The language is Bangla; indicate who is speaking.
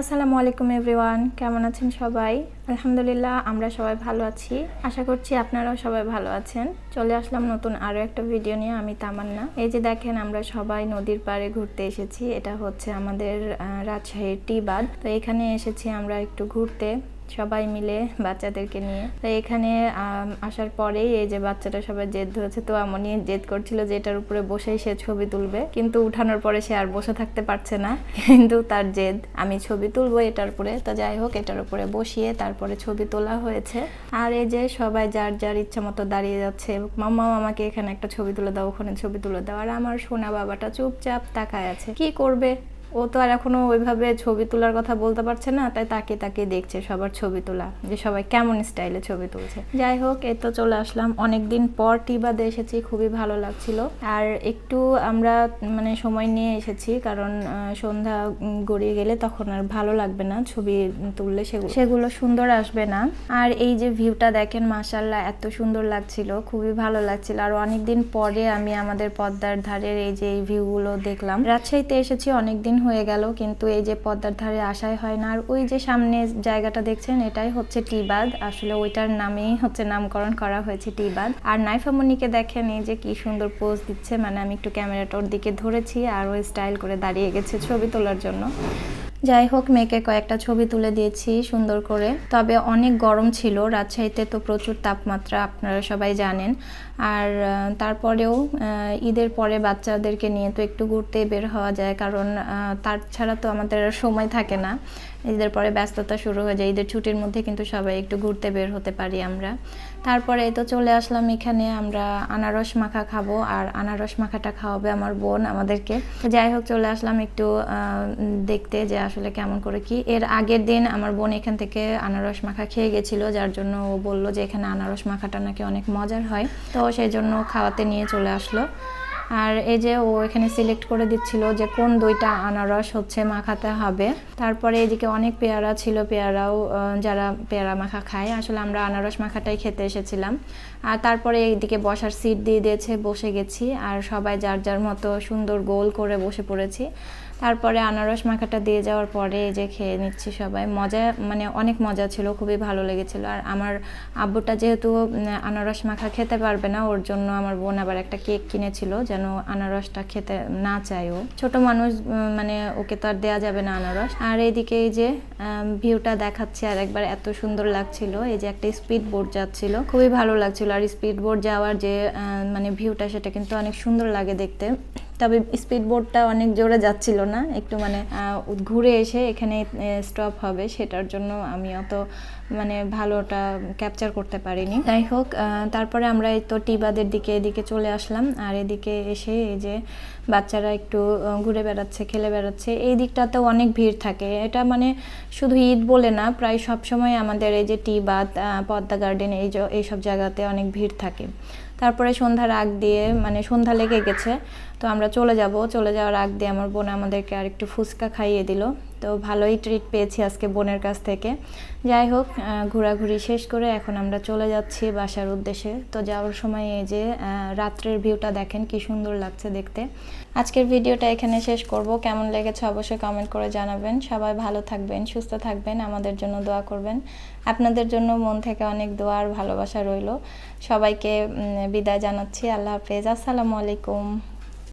Speaker 1: আসসালামু আলাইকুম এভরিওয়ান, কেমন আছেন সবাই? আলহামদুলিল্লাহ, আমরা সবাই ভালো আছি। আশা করছি আপনারাও সবাই ভালো আছেন। চলে আসলাম নতুন আরও একটা ভিডিও নিয়ে, আমি তামান্না। এই যে দেখেন, আমরা সবাই নদীর পাড়ে ঘুরতে এসেছি। এটা হচ্ছে আমাদের রাজশাহীর টি বাদ তো এখানে এসেছি আমরা একটু ঘুরতে। সবাই মিলে বাচ্চাদেরকে নিয়ে। তো এখানে আসার পরেই এই যে বাচ্চাটা সবাই জেদ ধরেছে, তো এমনই জেদ করছিল যে এটার উপরে বসেই সে ছবি তুলবে। কিন্তু উঠানোর পরে সে আর বসে থাকতে পারছে না। কিন্তু তার জেদ, আমি ছবি তুলবো এটার উপরে। তো যাই হোক, এটার উপরে বসিয়ে তারপরে ছবি তোলা হয়েছে। আর এই যে সবাই যার যার ইচ্ছা মতো দাঁড়িয়ে যাচ্ছে মাম্মা আমাকে এখানে একটা ছবি তুলে দাও, ওখানে ছবি তুলে দাও। আর আমার সোনা বাবাটা চুপচাপ তাকায় আছে। কি করবে? ও তো আর এখনও ওইভাবে ছবি তোলার কথা বলতে পারছে না, তাই তাকে তাকে দেখছে সবার ছবি তোলা, যে সবাই কেমন স্টাইলে ছবি তুলছে। যাই হোক, এই তো চলে আসলাম। অনেকদিন পর টি টিবাদে এসেছি, খুবই ভালো লাগছিল। আর একটু আমরা মানে সময় নিয়ে এসেছি, কারণ সন্ধ্যা গড়িয়ে গেলে তখন আর ভালো লাগবে না ছবি তুললে সেগুলো সেগুলো সুন্দর আসবে না। আর এই যে ভিউটা দেখেন মাসাল্লাহ এত সুন্দর লাগছিল, খুবই ভালো লাগছিল। আর অনেকদিন পরে আমি আমাদের পদ্মার ধারের এই যে এই ভিউগুলো দেখলাম। রাজশাহীতে এসেছি অনেকদিন হয়ে গেল, কিন্তু এই যে পদ্মার ধারে আসাই হয় না। আর ওই যে সামনে জায়গাটা দেখছেন, এটাই হচ্ছে টিবাদ। আসলে ওইটার নামেই হচ্ছে নামকরণ করা হয়েছে টিবাদ। আর নাইফা নাইফামনিকে দেখেন, এই যে কি সুন্দর পোজ দিচ্ছে। মানে আমি একটু ক্যামেরাটা ওর দিকে ধরেছি আর ওই স্টাইল করে দাঁড়িয়ে গেছে ছবি তোলার জন্য। যাই হোক, মেয়েকে কয়েকটা ছবি তুলে দিয়েছি সুন্দর করে। তবে অনেক গরম ছিল, রাজশাহীতে তো প্রচুর তাপমাত্রা, আপনারা সবাই জানেন। আর তারপরেও ঈদের পরে বাচ্চাদেরকে নিয়ে তো একটু ঘুরতে বের হওয়া যায়, কারণ তার ছাড়া তো আমাদের সময় থাকে না। ঈদের পরে ব্যস্ততা শুরু হয়ে যায়, ঈদের ছুটির মধ্যে কিন্তু সবাই একটু ঘুরতে বের হতে পারি আমরা। তারপরে তো চলে আসলাম এখানে, আমরা আনারস মাখা খাব, আর আনারস মাখাটা খাওয়াবে আমার বোন আমাদেরকে। যাই হোক, চলে আসলাম একটু দেখতে যে আসলে কেমন করে কি। এর আগের দিন আমার বোন এখান থেকে আনারস মাখা খেয়ে গেছিল, যার জন্য ও বলল যে এখানে আনারস মাখাটা নাকি অনেক মজার হয়। তো সেই জন্য খাওয়াতে নিয়ে চলে আসলো। আর এই যে ও এখানে সিলেক্ট করে দিচ্ছিল যে কোন দুইটা আনারস হচ্ছে মাখাতে হবে। তারপরে এদিকে অনেক পেয়ারা ছিল, পেয়ারাও যারা পেয়ারা মাখা খায়, আসলে আমরা আনারস মাখাটাই খেতে এসেছিলাম। আর তারপরে এইদিকে বসার সিট দিয়ে দিয়েছে, বসে গেছি। আর সবাই যার যার মতো সুন্দর গোল করে বসে পড়েছি। তারপরে আনারস মাখাটা দিয়ে যাওয়ার পরে এই যে খেয়ে নিচ্ছি সবাই। মজা মানে অনেক মজা ছিল, খুবই ভালো লেগেছিল। আর আমার আব্বুটা যেহেতু আনারস মাখা খেতে পারবে না, ওর জন্য আমার বোন আবার একটা কেক কিনেছিল যেন আনারসটা খেতে না চায় ও। ছোট মানুষ মানে ওকে তো আর দেওয়া যাবে না আনারস। আর এইদিকে এই যে ভিউটা দেখাচ্ছে আর একবার এত সুন্দর লাগছিল। এই যে একটা স্পিড বোর্ড যাচ্ছিল, খুবই ভালো লাগছিল। আর স্পিড বোর্ড যাওয়ার যে মানে ভিউটা সেটা কিন্তু অনেক সুন্দর লাগে দেখতে। তবে স্পিড বোটটা অনেক জোরে যাচ্ছিল না, একটু মানে ঘুরে এসে এখানে স্টপ হবে, সেটার জন্য আমি অত মানে ভালোটা ক্যাপচার করতে পারিনি। যাই হোক তারপরে আমরা এই তো টিবাদের দিকে, এদিকে চলে আসলাম, আর এদিকে এসে এই যে বাচ্চারা একটু ঘুরে বেড়াচ্ছে, খেলে বেড়াচ্ছে, এই দিকটাতেও অনেক ভিড় থাকে। এটা মানে শুধু ঈদ বলে না, প্রায় সব সময় আমাদের এই যে টি বাদ পদ্মা গার্ডেন, এই এইসব জায়গাতে অনেক ভিড় থাকে। তারপরে সন্ধ্যার আগ দিয়ে মানে সন্ধ্যা লেগে গেছে, তো আমরা চলে যাব। চলে যাওয়ার আগ দিয়ে আমার বোন আমাদেরকে আর একটু ফুচকা খাইয়ে দিল। তো ভালোই ট্রিট পেয়েছি আজকে বোনের কাছ থেকে। যাই হোক ঘোরাঘুরি শেষ করে এখন আমরা চলে যাচ্ছি বাসার উদ্দেশ্যে। তো যাওয়ার সময় এই যে রাত্রের ভিউটা দেখেন, কি সুন্দর লাগছে দেখতে। আজকের ভিডিওটা এখানে শেষ করব। কেমন লেগেছে অবশ্যই কমেন্ট করে জানাবেন। সবাই ভালো থাকবেন, সুস্থ থাকবেন, আমাদের জন্য দোয়া করবেন। আপনাদের জন্য মন থেকে অনেক দোয়া আর ভালোবাসা রইল। সবাইকে বিদায় জানাচ্ছি। আল্লাহ হাফেজ। আসসালামু আলাইকুম।